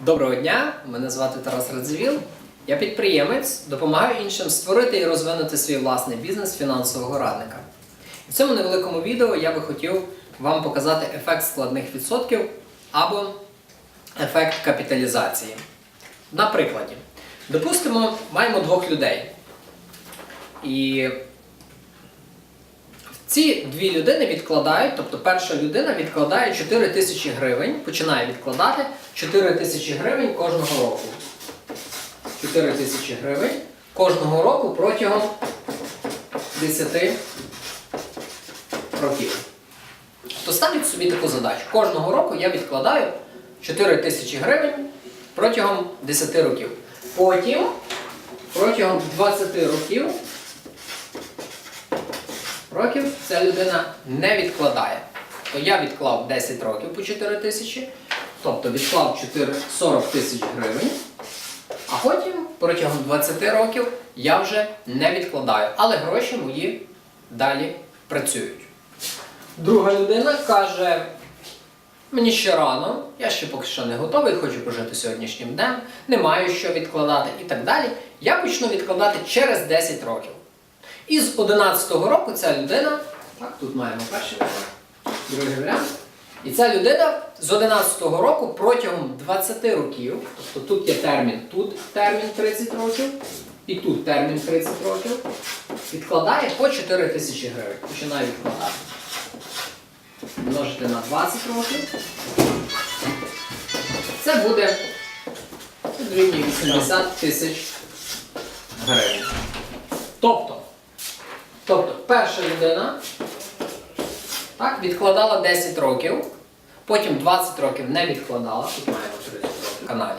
Доброго дня, мене звати Тарас Радзивіл. Я підприємець, допомагаю іншим створити і розвинути свій власний бізнес фінансового радника. В цьому невеликому відео я би хотів вам показати ефект складних відсотків або ефект капіталізації. На прикладі, допустимо, маємо двох людей. І ці дві людини відкладають, тобто перша людина відкладає 4 тисячі гривень, починає відкладати 4 тисячі гривень кожного року. 4 тисячі гривень кожного року протягом 10 років. То ставіть собі таку задачу. Кожного року я відкладаю 4 тисячі гривень протягом 10 років. Потім протягом 20 років років ця людина не відкладає. То я відклав 10 років по 4 тисячі, тобто відклав 4, 40 тисяч гривень, а потім протягом 20 років я вже не відкладаю, але гроші мої далі працюють. Друга людина каже: мені ще рано, я ще поки що не готовий, хочу пожити сьогоднішнім днем, не маю що відкладати і так далі. Я почну відкладати через 10 років. І з 11-го року ця людина, так, тут маємо перший варіант, другий варіант. І ця людина з 11-го року протягом 20 років, тобто тут є термін, тут термін 30 років, і тут термін 30 років, відкладає по 4 тисячі гривень. Починає відкладати. Множити на 20 років. Це буде дорівнює 80 тисяч гривень. Тобто перша людина так, відкладала 10 років, потім 20 років не відкладала, тут маємо 30 років в каналі.